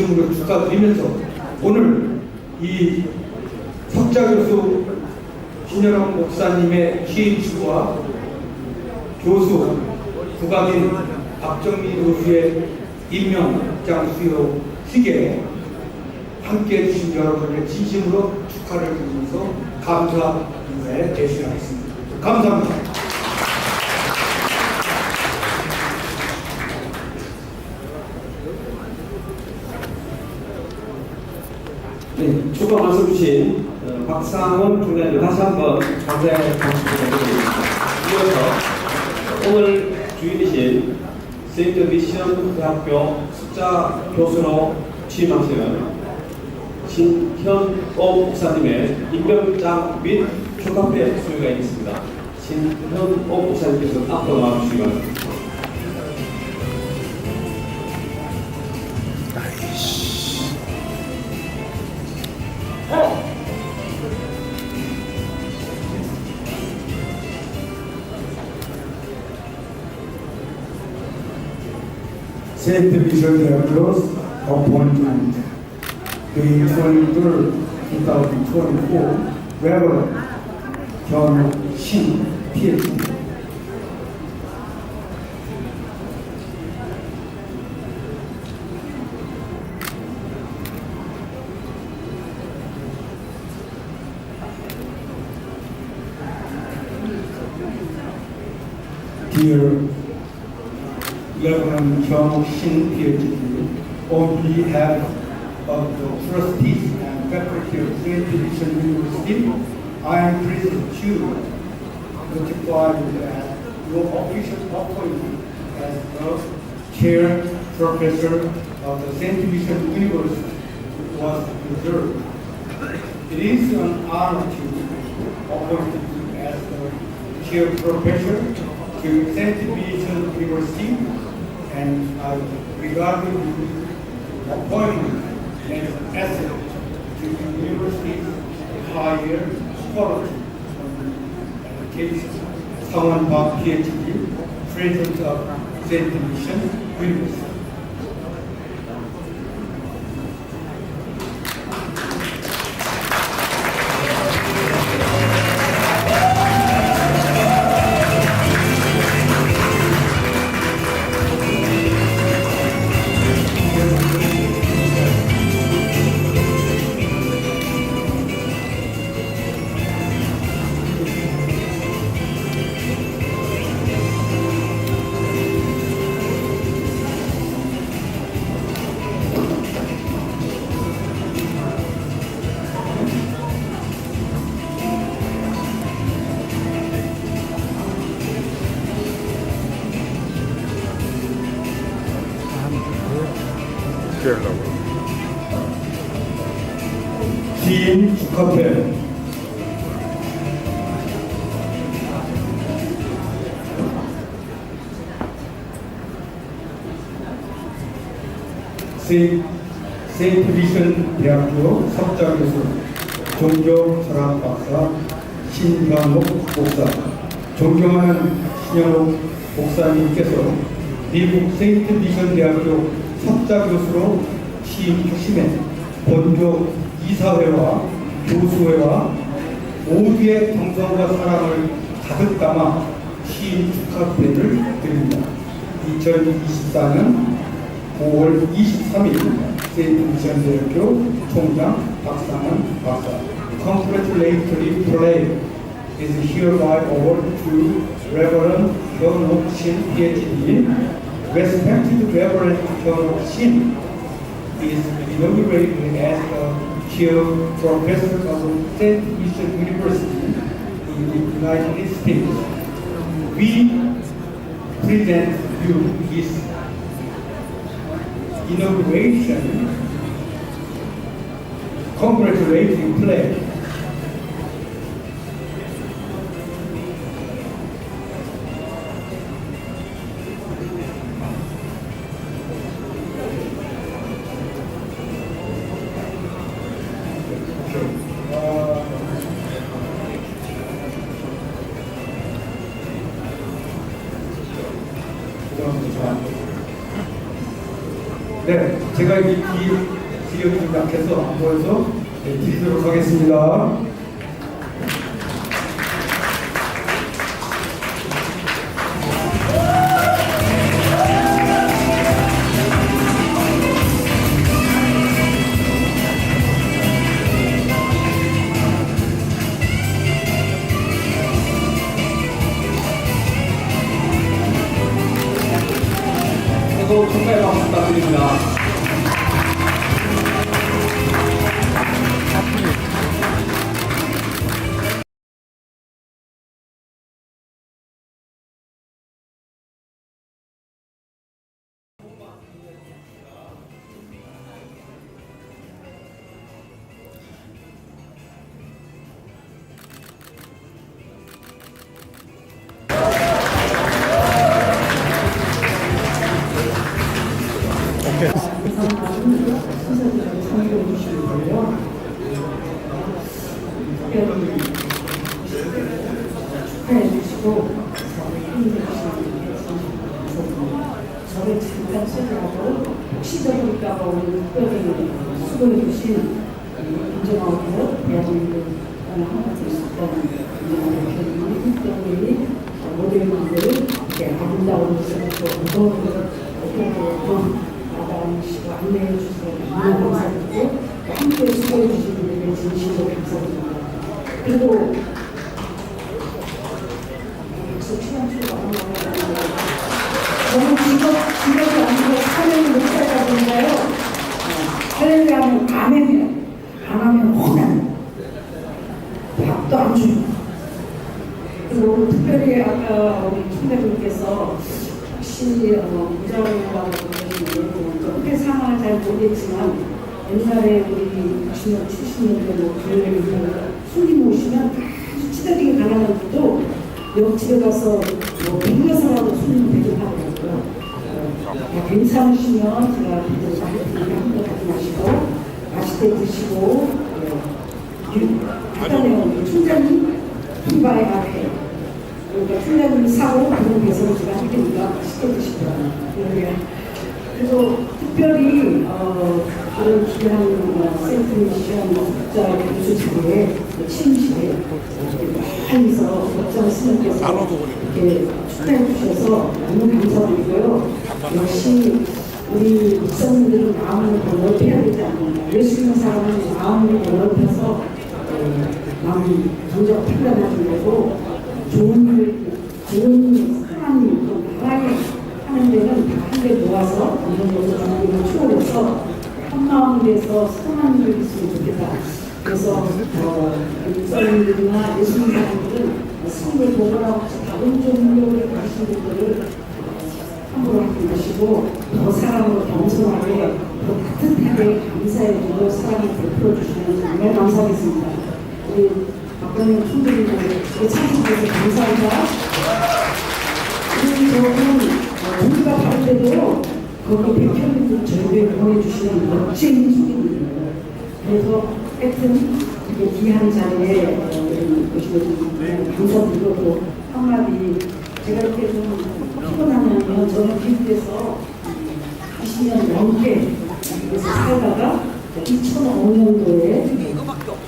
진심으로 축하드리면서 오늘 이 석자 교수 신여람 목사님의 취임식과 교수 국악인 박정미 교수의 임명장 수여식에 함께 해 주신 여러분의 진심으로 축하를 드리면서 감사 인사에 대신하겠습니다. 감사합니다. 네, 축하 말씀 주신 어, 박상원 총장님 다시 한번 감사의 박수 부탁드립니다. 이어서 오늘 주인이신 세인트 미션 대학교 숫자 교수로 취임하시는 신현옥 목사님의 임명장 및 축하패 수여가 있습니다. 신현옥 목사님께서 앞으로 나와주시기 바랍니다. set the vision their close appointment. The 23rd, 2024, Reverend John Shin, PhD. Dear Reverend John Shin, PhD, on behalf of the trustees and faculty of St. Division University, I am pleased to notify you that your official appointment as the chair professor of the St. Division University was reserved. It is an honor to appoint you as the chair professor to St. Division University, and regarding the appointment as asset to the university higher quality. And case someone bought PhD, President of the Commission, University. 시인 축하패 세- 세인트 미션 대학교 석자교수 종교 철학 박사 신현옥 목사. 존경하는 신현옥 목사님께서 미국 세인트 미션 대학교 석자 교수로 취임하심에 본교 이사회와 교수회와 모두의 정성과 사랑을 가득 담아 취임 축하패를 드립니다. 2024년 5월 23일 세인트미션대학교 총장 박상원 박사 Congratulatory play is hereby awarded to Reverend Shin PhD. Respected Reverend Hyun Shin is inaugurated as the chair professor of St. Mission University in the United States. We present you his inauguration congratulating play. 네, 제가 이좀 약해서 안 보여서 네, 드리도록 하겠습니다. 부탁드립니다. 저를 잠깐 소개하고 혹시 적을까봐 오늘 특별히 수고해 주신 김정하고 대한민국 하나도 있었던 대표님이 모델분들 이렇게 아름다운 모습을 무거운 어떤 마다하는 안내해 주셔서 너무 감사드리고 또 함께 수고해 주신 분들께 진심으로 감사드립니다. 그리고 박수 치면 치고 안 저는 직업, 직업이 아니고 사회를 못 살다 보니까요. 사회를 하면 안 하면, 안 하면 혼나요. 밥도 안 주고. 그리고 오늘 특별히 아까 우리 총대님께서 혹시 어, 무장이라고 그러시는 그렇게 상황을 잘 모르겠지만 옛날에 우리 60년, 70년대 뭐 교회를 손님 오시면 아주 찌들리게 가난한 분도 옆집에 가서 뭐 빌려서라도 손님 대접하더라고요. 어, 괜찮으시면 제가 빌려서 한번 가지 마시고 맛있게 드시고 일단은 총장님 한바에 앞에 그러니까 총장님 사고 그런 배송을 제가 할 테니까 맛있게 드시더라고요. 그래서 특별히 어, 그런 귀한 어, 센트미션 국자 교수 자리에 취임식에 하면서 박정 스님께서 이렇게 축하해 주셔서 너무 감사드리고요. 역시 우리 목사님들은 마음을 더 넓혀야 되지 않는가. 믿는 사람은 마음을 더 넓혀서 어, 마음이 먼저 판단하는 거고 좋은 일, 좋은 하나님, 또 나라에 하는 데는 다한대 모아서 이런 것을 준비를 추월해서 돼서 선한 일을 있으면 좋겠다. 그래서 어, 목사님들이나 예수님 사람들은 성을 보고라고 다른 종교를 가신 분들을 함부로 하지 마시고 더 사랑으로 겸손하게 더 따뜻하게 감사해주고 사랑을 베풀어 주시면 정말 감사하겠습니다. 우리 박근혜 총재님들 참석해서 감사합니다. 우리 저는 우리가 다른데도 거기 대표님들 저에게 보내주시는 멋진 소리입니다. 그래서 하여튼 이렇게 귀한 자리에 어, 우리 오시면 감사드리고 또 한마디 제가 이렇게 좀 피곤하면요 저는 미국에서 20년 넘게 미국에서 살다가 2005년도에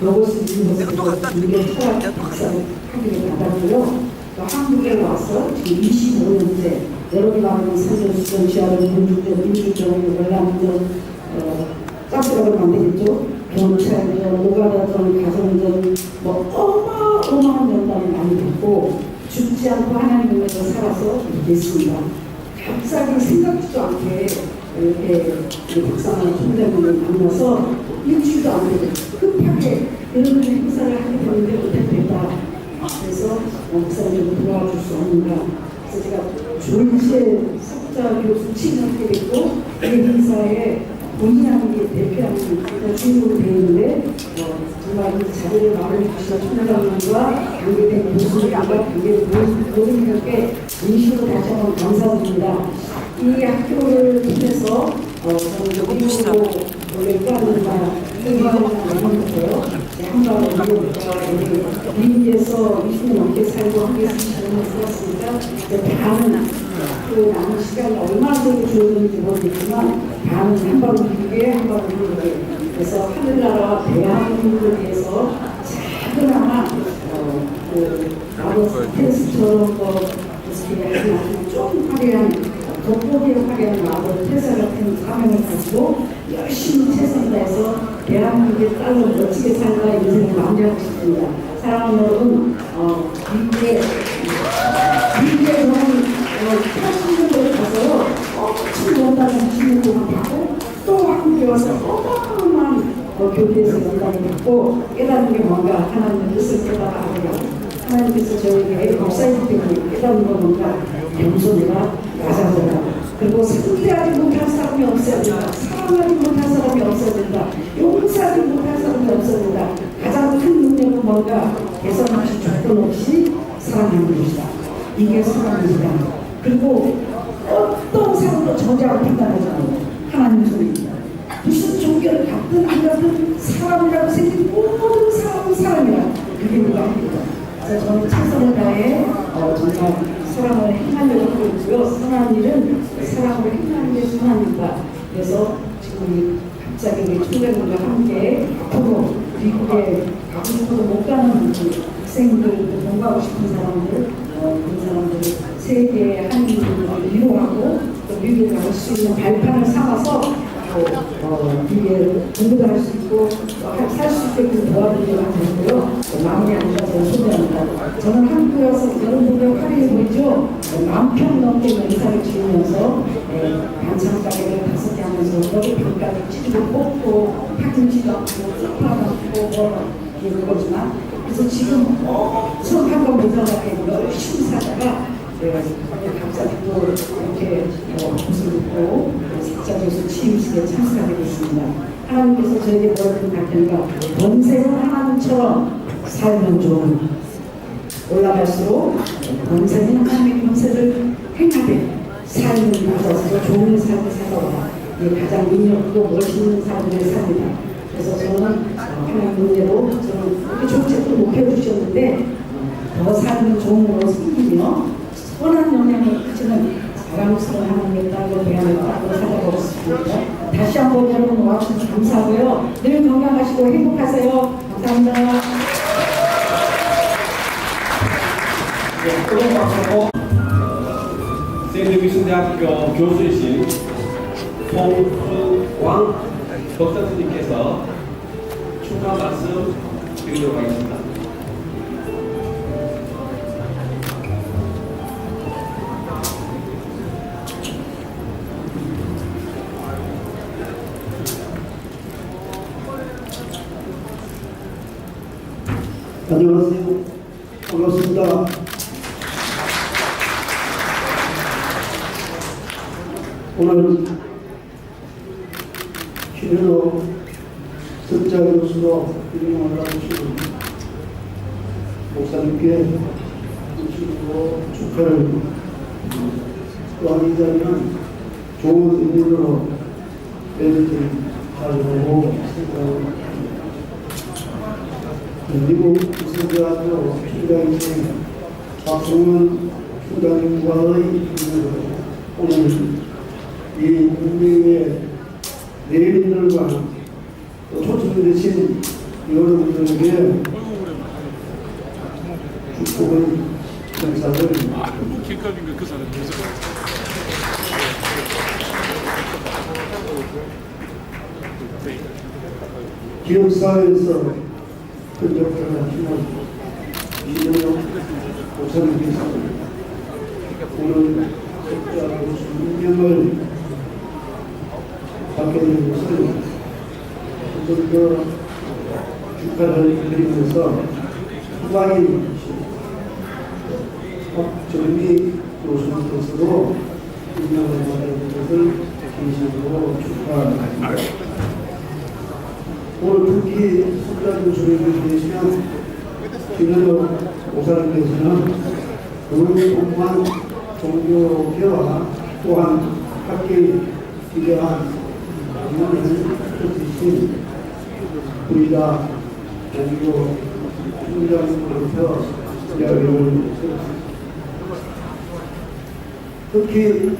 로버스 유니버시티에서 미국 철학 박사를 학위를 받았고요. 또 한국에 와서 지금 25년째 여러분 아는 선전수전 지하를 민주적 민주적 열람전 어, 가스라고 만들겠죠. 경찰전, 노가다전, 가정전 뭐 어마어마한 연단을 많이 받고 죽지 않고 하나님께서 살아서 됐습니다. 갑자기 생각지도 않게 이렇게 박사나 총장님을 만나서 일주일도 안 되고 급하게 이런 행사를 하게 되는데 어떻게 됐다. 그래서 목사님을 도와줄 수 없는가. 제가 졸지에 석자 교수 칭하게 됐고 이 행사에 본인하는 게 대표하는 그런 주인공이 되는데 어, 정말 이 자리를 마련해주신 총장님과 관계된 교수님과 관계된 모든 분들께 진심으로 다시 한번 감사드립니다. 이 학교를 통해서 어, 한번 미국에서 20년 넘게 살고 한국에서 20년 살았으니까 반은 그 남은 시간이 얼마나 되게 주어졌는지 모르겠지만 반은 한 번은 미국에 한 번은 미국에 그래서 하늘나라와 대한민국을 위해서 작은 하나 어, 그 라버스 테스처럼 뭐 이렇게 하나 좀 화려한 돋보기 화려한 라버 테스 같은 사명을 가지고 열심히 최선을 다해서 대한민국의 딸로 멋지게 살다 인생을 마무리하고 싶습니다. 사랑하는 여러분, 어, 미국에 미국에 저는 어, 80년대에 가서 엄청 원단을 주문을 받고 또 한국에 와서 어마어마한 어, 교회에서 연단을 받고 깨닫는 게 뭔가 하나님의 뜻을 깨달아가고 하나님께서 저에게 목사님 때문에 깨닫는 건 뭔가 겸손이라 야자더라 그리고 상대하지 못한 사람이 없어야 된다. 사랑하지 못한 사람이 없어야 된다 용서하지 못한 사람이 없어야 된다. 가장 큰 능력은 뭔가? 개선 없이 조건 없이 사랑하는 것이다. 이게 사랑입니다. 그리고 어떤 사람도 저지하고 판단하잖아요. 하나님 소리입니다. 무슨 종교를 갖든 안 갖든 사람이라고 생긴 모든 사람은 사람이라. 그게 무관합니다. 그래서 저는 최선을 다해 어, 정말 사랑을 행하려고 하고 있고요. 선한 일은 사랑으로 행하는 게 선합니다. 그래서 지금 갑자기 우리 총장님과 함께 앞으로 미국에 싶어도 못 가는 그 학생들, 공부하고 싶은 사람들, 어, 그런 사람들 세계의 한민족을 이용하고 또 미국에 갈 수 있는 발판을 삼아서 또, 어, 이게 공부도 할 수 있고 살수 있게끔 도와드리려고 하는데요. 마무리하는 것을 소개합니다. 저는 한국에 와서 여러분들 화려해 보이죠? 만평 넘게 연사를 지으면서 예, 반찬 가게를 다섯 개 하면서 여기 평가를 치고 뽑고 파김치도 하고 소파 넣고 뭐 이런 거지만 그래서 지금 엄청 한번 못하게 열심히 살다가 내가 갑자기 또 이렇게 어, 옷을 입고 sak자에서 취임식에 참석하게 됐습니다. 하나님께서 저에게 뭐라고 가르치는가 범생은 하나님처럼 살면 좋은 올라갈수록 범생은 하나님의 범세를 행하되 삶을 맞아서 좋은 삶을 살아오라 이게 가장 능력있고 멋있는 삶을 삽니다. 그래서 저는 어, 하나님 은혜로 저는 이렇게 좋은 책도 목표해 주셨는데 어, 더 삶을 좋은 으로 생기며 선한 영향을 가지는 자랑스러운 하나님의 딸로 대하는 딸로 살아가고 여러분 와주셔서 감사하고요. 늘 건강하시고 행복하세요. 감사합니다. 네, 뜨거운 박수로 세인트미신대학교 교수이신 송수광 법사님께서 축하 말씀 드리도록 하겠습니다. 안녕하세요. 반갑습니다. 오늘 김현호 석자 교수로 이름을 올라오시는 목사님께 진심으로 축하를 또한 이 자리는 좋은 의미로 애들이 잘 보고 생각합 미국 이스라엘로 피라인생 박성훈 후단님과의 오늘 이 국민의 내인들과 또 초청되신 여러분들에게 감사를 킹컵인가 그 사람 계속 기업사회에서 큰 역할을 하시는 이재명 목사님께서 오늘 석자로 운명을 받게 된 것을 한번 더 축하를 드리면서 후반인 박정미 교수님께서도 운명을 받은 것을 진심으로 축하합니다. 오늘 특히 석자교 수련을 계시면 김현호 목사님께서는 그분이 공부한 종교계와 또한 학계에 기대한 뜻이 오신 우리가 총장으로부터 이야기를 들었습니다. 특히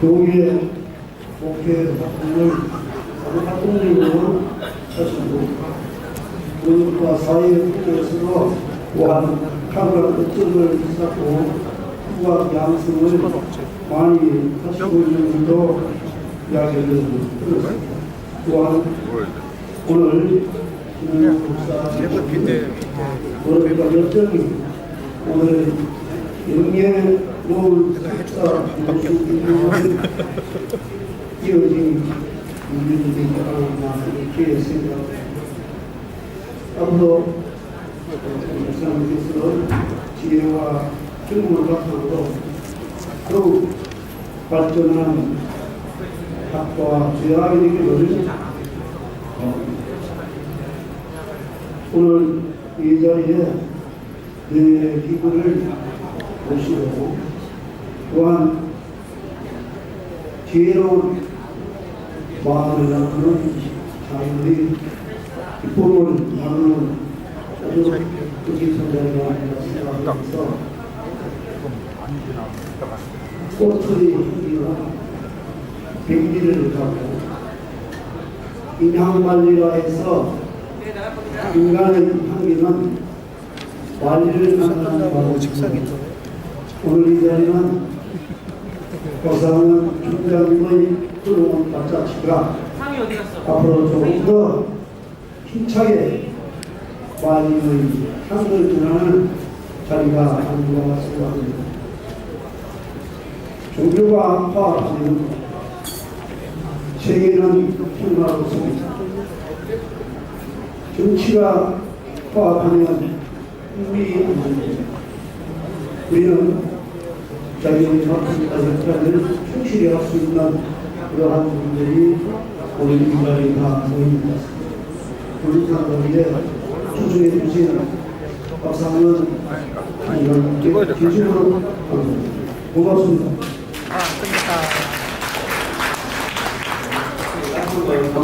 교계 목회 활동을 활동적으로 하시고 교육과 사회 속에서도 또한 탁월한 업적을 쌓고 후학 양성을 많이 하시고 있는 것도 이야기를 들었습니다. 또한 오늘 김영국 목사 오늘과 열정이 오늘 영예로운 역사 모습 이 이어진 우리들이 있다고 이렇게 생각합니다. 앞으로 목사님께서 지혜와 경험을 바탕으로 더욱 발전한 학과 대학이 되기를 어, 오늘 이 자리에 내 기분을 보시고 또한 지혜로운 뜻깊은 자리가 아닌가 생각해서 꽃들이 향기와 백기를 갖고 인향관리라 해서 인간의 향기는 관리를 만나는 바로 오늘 이 자리는 고상은 총장님의 훌륭한 발자취가 앞으로 조금 더 힘차게 관리의 향을 전하는 자리가 아닌 것 생각합니다. 종교가 파악하는 세계는 평화로서 정치가 파악하면 우리 우리는 자기의 맡은 역할을 충실히 할 수 있는 그러한 분들이 오늘 이 자리에 다 같습니다. 우리 사람들에게 초청해 주신 박상은 이런 진심으로 고맙습니다. 한번더